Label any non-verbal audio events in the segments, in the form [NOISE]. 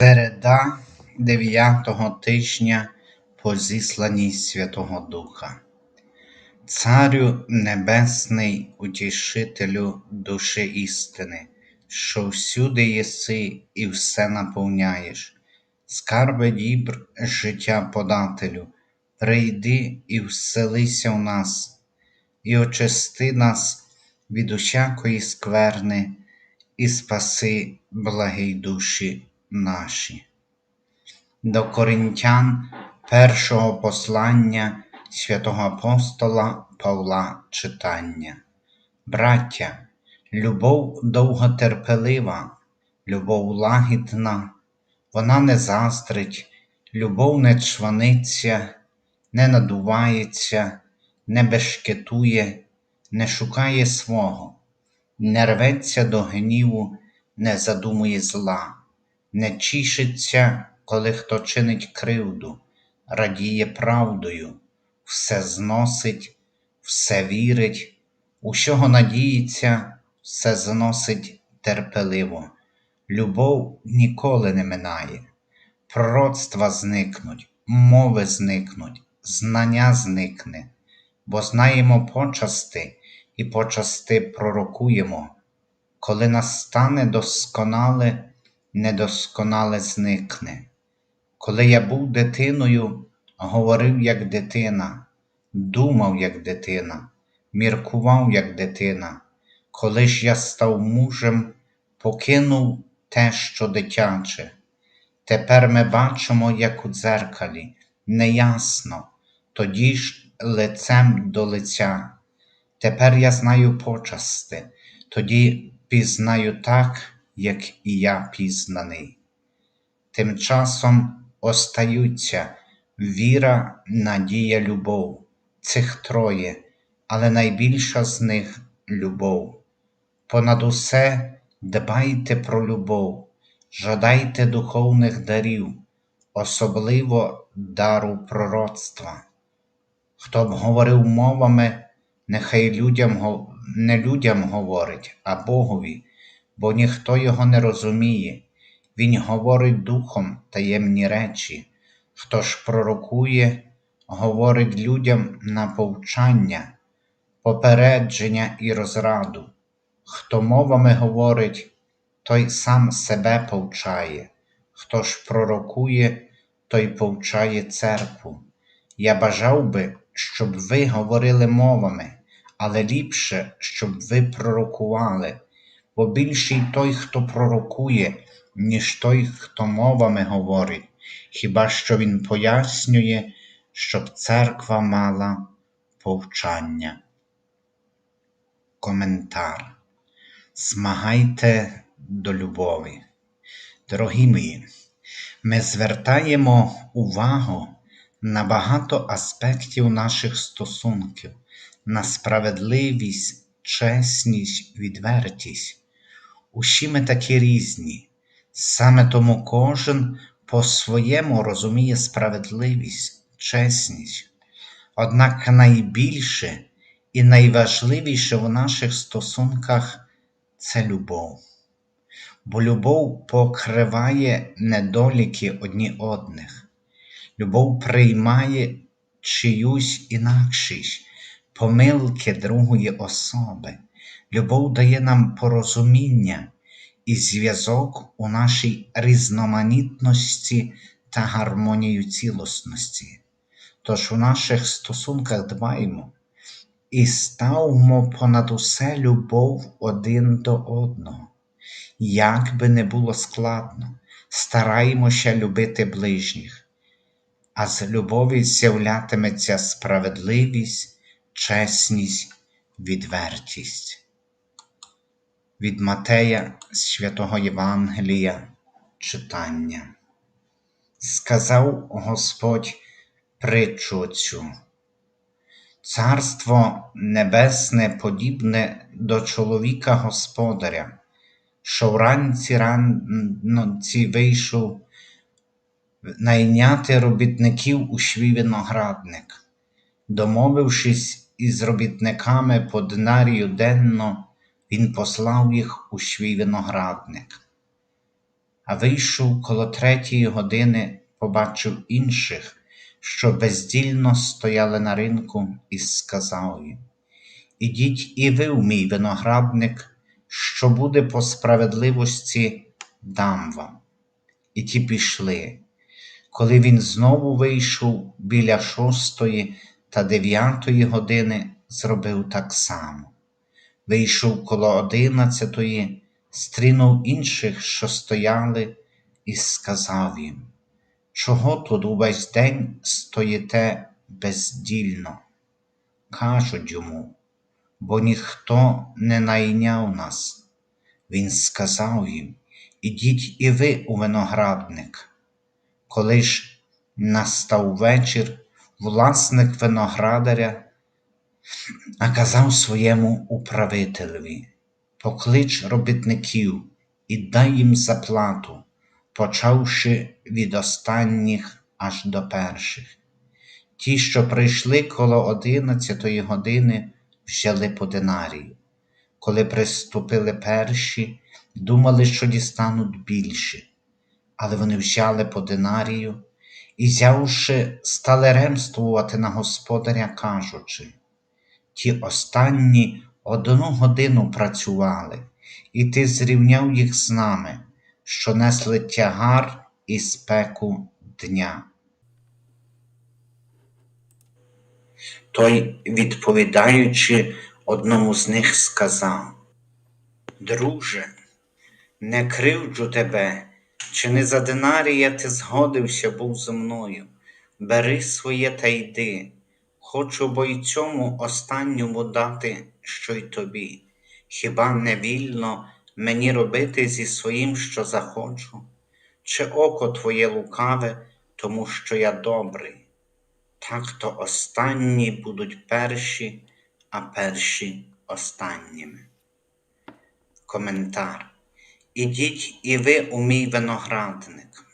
Середа дев'ятого тижня по зісланні Святого Духа. Царю Небесний, утішителю душі істини, що всюди єси і все наповняєш, скарби дібр життя подателю, прийди і вселися в нас, і очисти нас від усякої скверни, і спаси благій душі наші. До Коринтян першого послання святого апостола Павла читання. Браття, любов довготерпелива, любов лагідна, вона не заздрить, любов не чваниться, не надувається, не бешкетує, не шукає свого, не рветься до гніву, не задумує зла не тішиться, коли хто чинить кривду, радіє правдою, все зносить, все вірить, усього надіється, все зносить терпеливо. Любов ніколи не минає, пророцтва зникнуть, мови зникнуть, знання зникне, бо знаємо почасти і почасти пророкуємо, коли настане досконале недосконале зникне. Коли я був дитиною, говорив як дитина, думав як дитина, міркував як дитина, коли ж я став мужем, покинув те, що дитяче. Тепер ми бачимо, як у дзеркалі, неясно, тоді ж лицем до лиця. Тепер я знаю почасти, тоді пізнаю так як і я пізнаний. Тим часом остаються віра, надія, любов, цих троє, але найбільша з них любов. Понад усе дбайте про любов, жадайте духовних дарів, особливо дару пророцтва. Хто б говорив мовами, нехай людям, не людям говорить, а Богові бо ніхто його не розуміє, Він говорить духом таємні речі, хто ж пророкує, говорить людям на повчання, попередження і розраду, хто мовами говорить, той сам себе повчає, хто ж пророкує, той повчає церкву. Я бажав би, щоб ви говорили мовами, але ліпше, щоб ви пророкували бо більший той, хто пророкує, ніж той, хто мовами говорить, хіба що він пояснює, щоб церква мала повчання. Коментар. Змагайте до любові. Дорогі мої, ми звертаємо увагу на багато аспектів наших стосунків, на справедливість, чесність, відвертість. Усі ми такі різні, саме тому кожен по-своєму розуміє справедливість, чесність. Однак найбільше і найважливіше в наших стосунках це любов, бо любов покриває недоліки одні одних, любов приймає чиюсь інакшість, помилки другої особи. Любов дає нам порозуміння і зв'язок у нашій різноманітності та гармонію цілісності. Тож у наших стосунках дбаємо і ставмо понад усе любов один до одного. Як би не було складно, стараємося любити ближніх, а з любові з'являтиметься справедливість, чесність, відвертість від Матея святого Євангелія читання. Сказав Господь притчу цю. Царство Небесне подібне до чоловіка господаря, що вранці ранці вийшов найняти робітників у свій виноградник, домовившись із робітниками по динарію денно він послав їх у свій виноградник. а вийшов коло третьої години, побачив інших, що бездільно стояли на ринку, і сказав їм: Ідіть і ви в мій виноградник, що буде по справедливості, дам вам. І ті пішли. Коли він знову вийшов біля шостої та дев'ятої години, зробив так само. Вийшов коло одинадцятої, стрінув інших, що стояли, і сказав їм, чого тут увесь день стоїте бездільно? Кажуть йому, бо ніхто не найняв нас. Він сказав їм, ідіть і ви у виноградник. Коли ж настав вечір, власник виноградаря наказав своєму управителеві поклич робітників і дай їм заплату, почавши від останніх аж до перших. Ті, що прийшли коло одинадцятої години, взяли по динарію. Коли приступили перші, думали, що дістануть більше, але вони взяли по динарію і, взявши, стали ремствувати на господаря, кажучи, ті останні одну годину працювали, і ти зрівняв їх з нами, що несли тягар і спеку дня. Той, відповідаючи одному з них, сказав: Друже, не кривджу тебе, чи не за динарія ти згодився був зі мною. Бери своє та йди. Хочу бо й цьому останньому дати, що й тобі. Хіба не вільно мені робити зі своїм, що захочу? Чи око твоє лукаве, тому що я добрий? Так то останні будуть перші, а перші останніми. Коментар. Ідіть і ви у мій виноградник.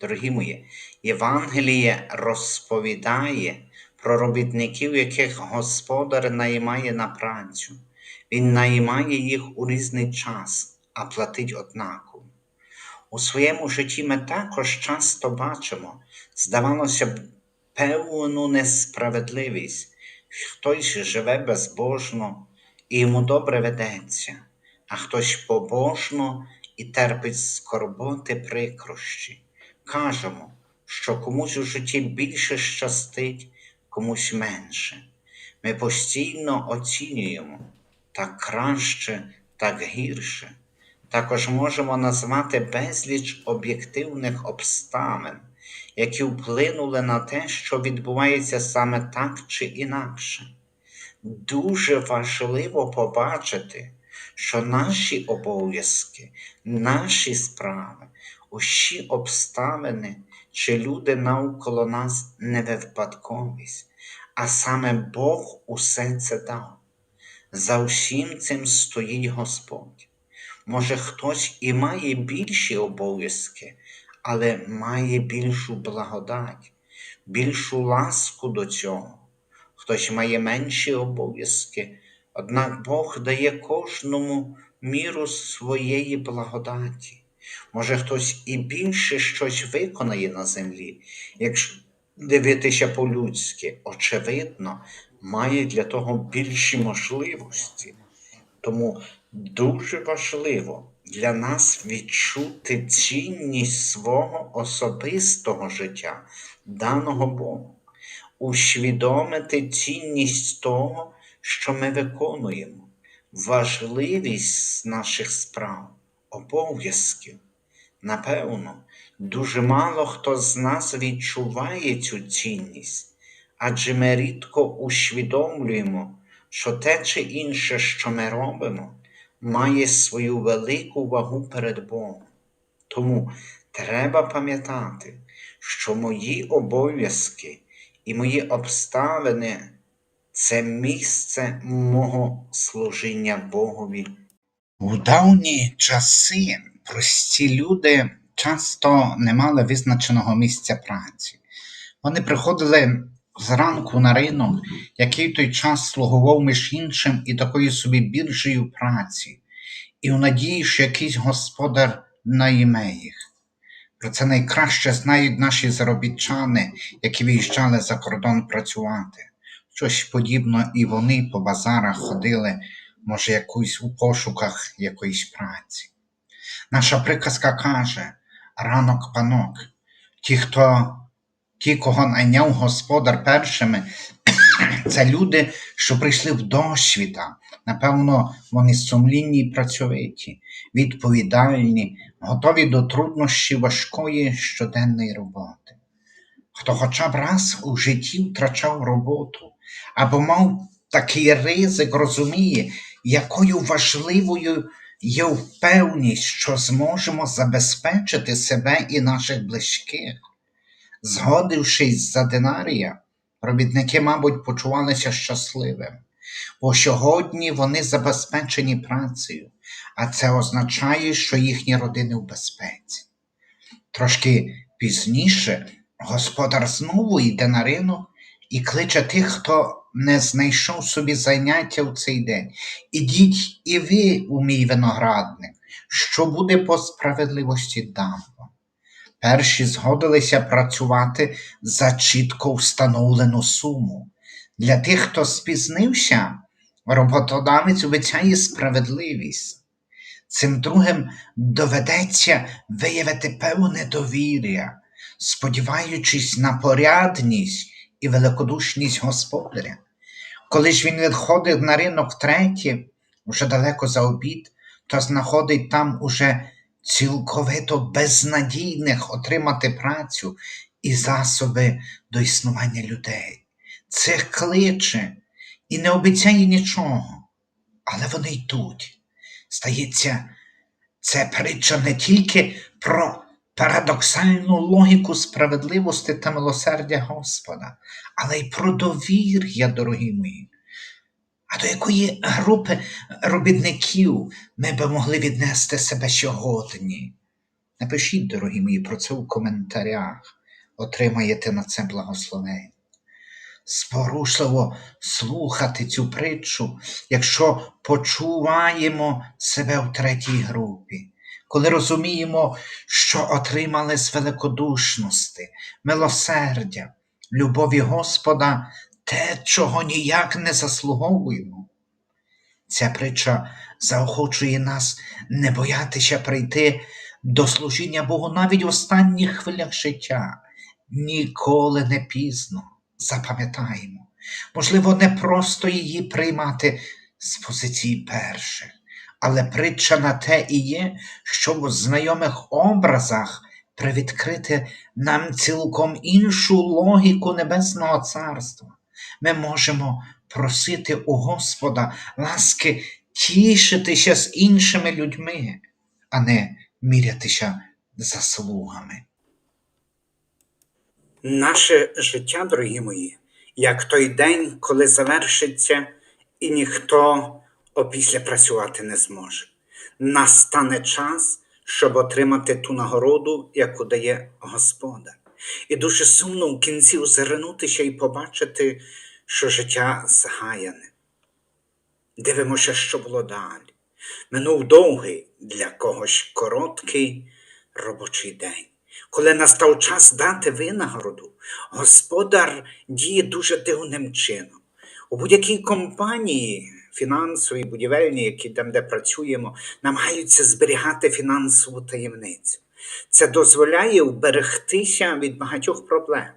Дорогі мої, Євангеліє розповідає про робітників, яких господар наймає на працю. Він наймає їх у різний час, а платить однаково. У своєму житті ми також часто бачимо, здавалося б, певну несправедливість. Хтось живе безбожно і йому добре ведеться, а хтось побожно і терпить скорботи прикрощі. Кажемо, що комусь у житті більше щастить, комусь менше. Ми постійно оцінюємо так краще, так гірше. Також можемо назвати безліч об'єктивних обставин, які вплинули на те, що відбувається саме так чи інакше. Дуже важливо побачити, що наші обов'язки, наші справи, усі обставини чи люди навколо нас не випадковість, а саме Бог усе це дав. За усім цим стоїть Господь. Може, хтось і має більші обов'язки, але має більшу благодать, більшу ласку до цього. Хтось має менші обов'язки, однак Бог дає кожному міру своєї благодаті. Може, хтось і більше щось виконає на землі, якщо дивитися по-людськи, очевидно, має для того більші можливості. Тому дуже важливо для нас відчути цінність свого особистого життя, даного Богу, усвідомити цінність того, що ми виконуємо, важливість наших справ, обов'язків. Напевно, дуже мало хто з нас відчуває цю цінність, адже ми рідко усвідомлюємо, що те чи інше, що ми робимо, має свою велику вагу перед Богом. Тому треба пам'ятати, що мої обов'язки і мої обставини це місце мого служіння Богові. У давні часи прості люди часто не мали визначеного місця праці. Вони приходили зранку на ринок, який той час слугував між іншим і такою собі біржею праці, і у надії, що якийсь господар найме їх. Про це найкраще знають наші заробітчани, які виїжджали за кордон працювати. Щось подібно і вони по базарах ходили, може, якусь у пошуках якоїсь праці. Наша приказка каже: ранок панок. Ті, хто, ті, кого найняв господар першими, [COUGHS] це люди, що прийшли в досвіта. Напевно, вони сумлінні і працьовиті, відповідальні, готові до труднощів важкої щоденної роботи. Хто хоча б раз у житті втрачав роботу або мав такий ризик, розуміє, якою важливою є впевненість, що зможемо забезпечити себе і наших близьких. Згодившись за динарія, робітники, мабуть, почувалися щасливими, бо сьогодні вони забезпечені працею, а це означає, що їхні родини в безпеці. Трошки пізніше господар знову йде на ринок і кличе тих, хто не знайшов собі заняття в цей день. Ідіть і ви у мій виноградник, що буде по справедливості дам вам. Перші згодилися працювати за чітко встановлену суму. Для тих, хто спізнився, роботодавець обіцяє справедливість. Цим другим доведеться виявити певне довір'я, сподіваючись на порядність і великодушність господаря. Коли ж він відходить на ринок втретє, вже далеко за обід, то знаходить там уже цілковито безнадійних отримати працю і засоби до існування людей. Цих кличе і не обіцяє нічого, але вони йдуть. Стається, це притча не тільки про парадоксальну логіку справедливості та милосердя Господа, але й про довір'я, дорогі мої. А до якої групи робітників ми би могли віднести себе сьогодні? Напишіть, дорогі мої, про це у коментарях. Отримаєте на це благословення. Спорушливо слухати цю притчу, якщо почуваємо себе в третій групі, коли розуміємо, що отримали з великодушності, милосердя, любові Господа те, чого ніяк не заслуговуємо. Ця притча заохочує нас не боятися прийти до служіння Богу навіть в останніх хвилях життя. Ніколи не пізно. Запам'ятаємо, можливо, не просто її приймати з позиції перших, але притча на те і є, щоб у знайомих образах привідкрити нам цілком іншу логіку Небесного Царства. Ми можемо просити у Господа ласки тішитися з іншими людьми, а не мірятися заслугами. Наше життя, дорогі мої, як той день, коли завершиться, і ніхто опісля працювати не зможе. Настане час, щоб отримати ту нагороду, яку дає Господар. І дуже сумно в кінці озирнутися і побачити, що життя згаяне. Дивимося, що було далі. Минув довгий, для когось короткий робочий день. Коли настав час дати винагороду, господар діє дуже дивним чином. У будь-якій компанії, фінансовій, будівельній, які там, де працюємо, намагаються зберігати фінансову таємницю. Це дозволяє вберегтися від багатьох проблем.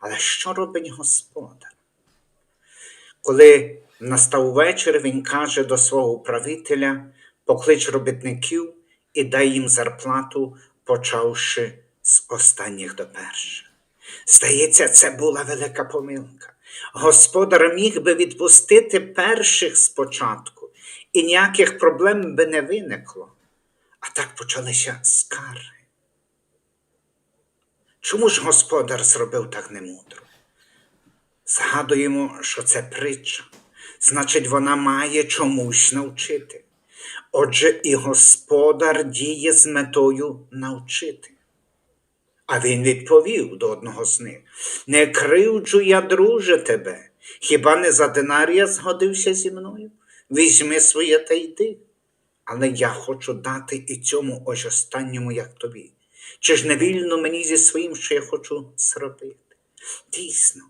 Але що робить господар? Коли настав вечір, він каже до свого управителя, поклич робітників і дай їм зарплату, почавши з останніх до перших. Здається, це була велика помилка. Господар міг би відпустити перших спочатку, і ніяких проблем би не виникло. А так почалися скарги. Чому ж господар зробив так немудро? Згадуємо, що це притча, значить, вона має чомусь навчити. Отже, і господар діє з метою навчити. А він відповів до одного з них: Не кривджу я, друже, тебе, хіба не за динарія згодився зі мною? Візьми своє та йди. але я хочу дати і цьому ось останньому, як тобі. Чи ж не вільно мені зі своїм, що я хочу зробити? Дійсно,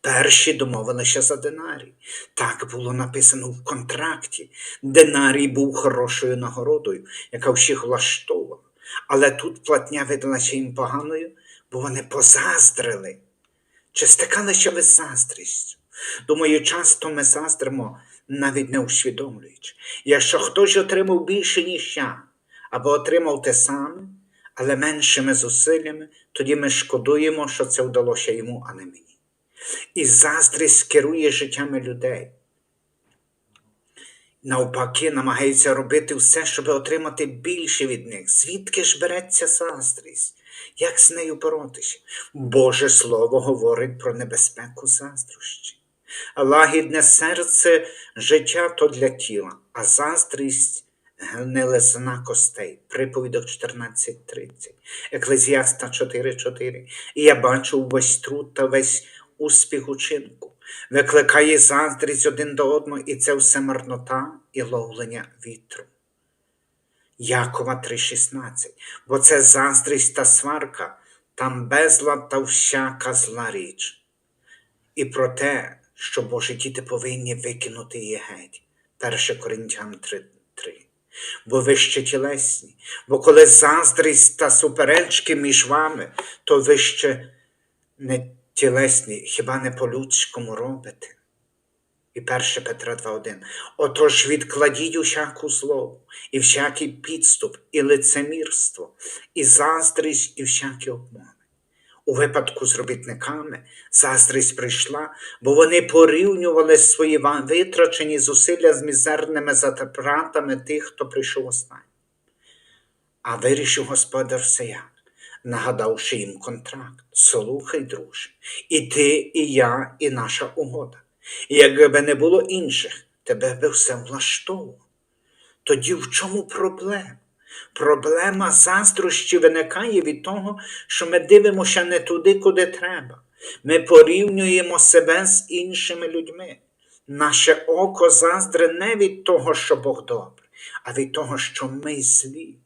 перші домовилися за динарій. Так було написано в контракті. Динарій був хорошою нагородою, яка всіх влаштовувала. Але тут платня видалася їм поганою, бо вони позаздрили. Чи стикалися ви з заздрістю? Думаю, часто ми заздримо, навіть не усвідомлюючи. Якщо хтось отримав більше, ніж я, або отримав те саме, але меншими зусиллями, тоді ми шкодуємо, що це вдалося йому, а не мені. І заздрість керує життями людей. Навпаки, намагається робити все, щоб отримати більше від них. Звідки ж береться заздрість? Як з нею боротися? Боже Слово говорить про небезпеку заздрощі. Лагідне серце життя то для тіла, а заздрість гнилизна костей. Приповідок 14.30, Еклезіаста 4.4. І я бачу весь труд та весь успіх учинку. Викликає заздрість один до одного, і це все марнота і ловлення вітру. Якова 3,16, бо це заздрість та сварка, там безлад та всяка зла річ. І про те, що Божі діти повинні викинути її геть. 1 Коринтян 3, 3. Бо ви ще тілесні, бо коли заздрість та суперечки між вами, то ви ще не тілесні, хіба не по-людському робите? І 1 Петра 2.1. Отож відкладіть усяку злобу, і всякий підступ, і лицемірство, і заздрість, і всякі обмови. У випадку з робітниками заздрість прийшла, бо вони порівнювали свої витрачені зусилля з мізерними затратами тих, хто прийшов останній. А вирішив господар все як, нагадавши їм контракт. Слухай, друже, і ти, і я, і наша угода. І якби не було інших, тебе би все влаштовувало. Тоді в чому проблема? Проблема заздрощі виникає від того, що ми дивимося не туди, куди треба. Ми порівнюємо себе з іншими людьми. Наше око заздре не від того, що Бог добрий, а від того, що ми злі.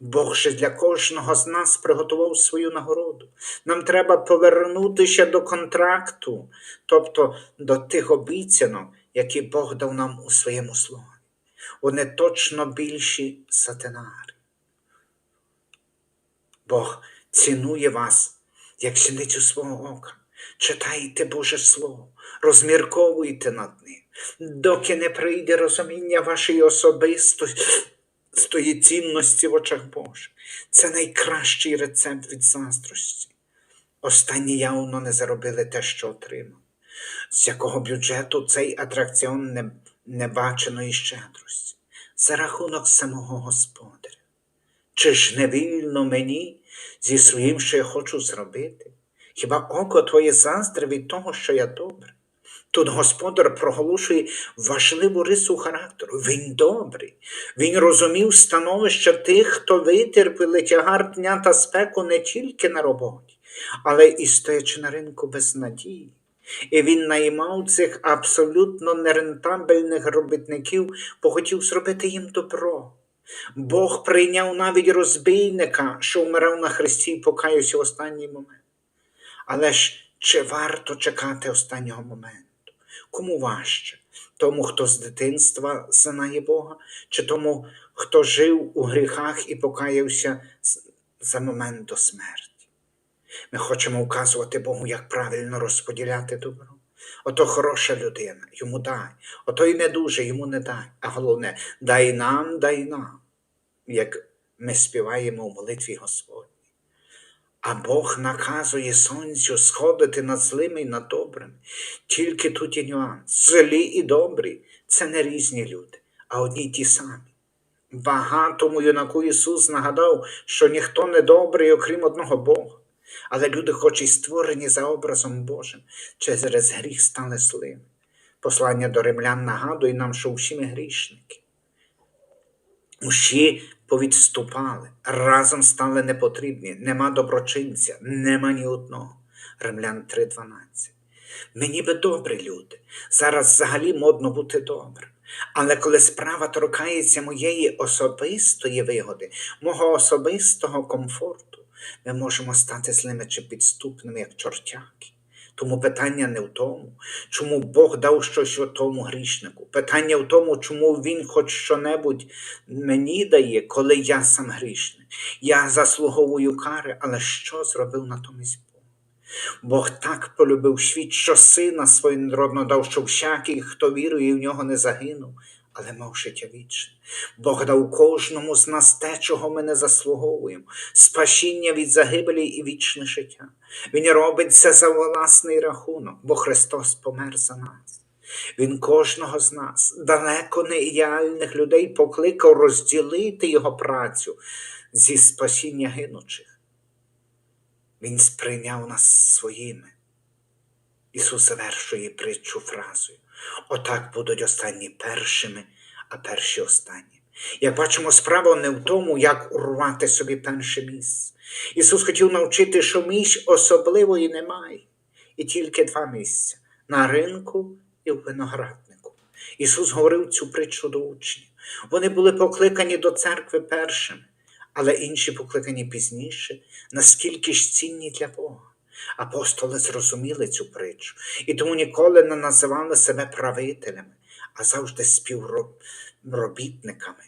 Бог же для кожного з нас приготував свою нагороду. Нам треба повернутися до контракту, тобто до тих обіцянок, які Бог дав нам у своєму слові. Вони точно більші за. Бог цінує вас, як сіницю свого ока. Читайте Боже Слово, розмірковуйте над ним, доки не прийде розуміння вашої особистої цінності в очах Божих. Це найкращий рецепт від заздрості. Останні явно не заробили те, що отримали. З якого бюджету цей атракціон не, небаченої щедрості, за рахунок самого господаря. Чи ж не вільно мені зі своїм, що я хочу зробити? Хіба око твоє заздре від того, що я добре? Тут господар проголошує важливу рису характеру. Він добрий. Він розумів становище тих, хто витерпіли тягар дня та спеку не тільки на роботі, але і стоячи на ринку без надії. І він наймав цих абсолютно нерентабельних робітників, бо хотів зробити їм добро. Бог прийняв навіть розбійника, що вмирав на хресті і покаявся в останній момент. Але ж чи варто чекати останнього моменту? Кому важче? Тому, хто з дитинства знає Бога, чи тому, хто жив у гріхах і покаявся за момент до смерті? Ми хочемо вказувати Богу, як правильно розподіляти добро. Ото хороша людина, йому дай, ото й не дуже, йому не дай. А головне, дай нам, дай нам, як ми співаємо в молитві Господній. А Бог наказує сонцю сходити над злими і над добрими. Тільки тут є нюанс. Злі і добрі це не різні люди, а одні й ті самі. Багатому юнаку Ісус нагадав, що ніхто не добрий, окрім одного Бога. Але люди, хоч і створені за образом Божим, через гріх стали злими. Послання до римлян нагадує нам, що всі ми грішники. Усі повідступали, разом стали непотрібні, нема доброчинця, нема ні одного. Римлян 3.12. Ми ніби добрі люди. Зараз взагалі модно бути добрим. Але коли справа торкається моєї особистої вигоди, мого особистого комфорту, ми можемо стати злими чи підступними, як чортяки. Тому питання не в тому, чому Бог дав щось тому грішнику. Питання в тому, чому Він хоч що-небудь мені дає, коли я сам грішник. Я заслуговую кари, але що зробив натомість Бог? Бог так полюбив світ, що сина свого народного дав, що всякий, хто вірує в нього, не загинув, але мав життя вічне. Бог дав кожному з нас те, чого ми не заслуговуємо, спасіння від загибелі і вічне життя. Він робить це за власний рахунок, бо Христос помер за нас. Він кожного з нас, далеко не ідеальних людей, покликав розділити його працю зі спасіння гинучих. Він сприйняв нас своїми. Ісус завершує притчу фразою. Отак будуть останні першими, а перші останні. Як бачимо, справа не в тому, як урвати собі перше місце. Ісус хотів навчити, що місць особливої немає, і тільки два місця на ринку і в винограднику. Ісус говорив цю притчу до учнів. Вони були покликані до церкви першими, але інші покликані пізніше, наскільки ж цінні для Бога. Апостоли зрозуміли цю притчу і тому ніколи не називали себе правителями, а завжди співробітниками.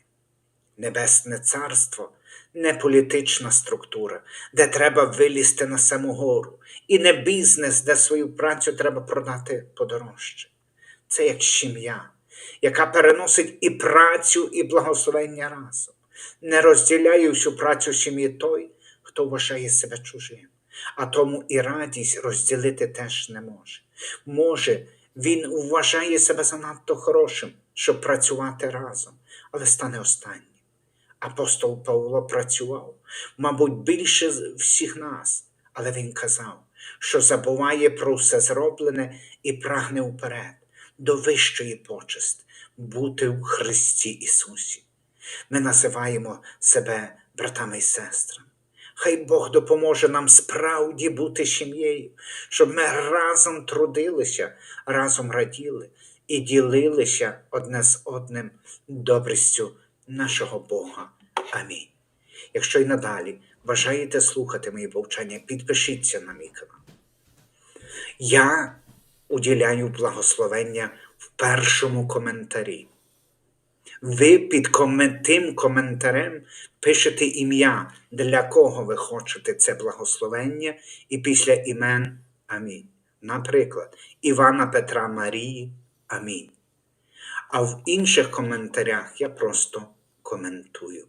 Небесне царство не політична структура, де треба вилізти на саму гору, і не бізнес, де свою працю треба продати подорожче. Це як сім'я, яка переносить і працю, і благословення разом. Не розділяє всю працю сім'ї той, хто вважає себе чужим, а тому і радість розділити теж не може. Може, він вважає себе занадто хорошим, щоб працювати разом, але стане останнім. Апостол Павло працював, мабуть, більше всіх нас, але він казав, що забуває про все зроблене і прагне вперед, до вищої почести, бути в Христі Ісусі. Ми називаємо себе братами і сестрами. Хай Бог допоможе нам справді бути сім'єю, щоб ми разом трудилися, разом раділи і ділилися одне з одним добрістю нашого Бога. Амінь. Якщо й надалі бажаєте слухати мої повчання, підпишіться на мій канал. Я уділяю благословення в першому коментарі. Ви під тим коментарем пишете ім'я, для кого ви хочете це благословення, і після імен Амінь. Наприклад, Івана Петра Марії Амінь. А в інших коментарях я просто коментую.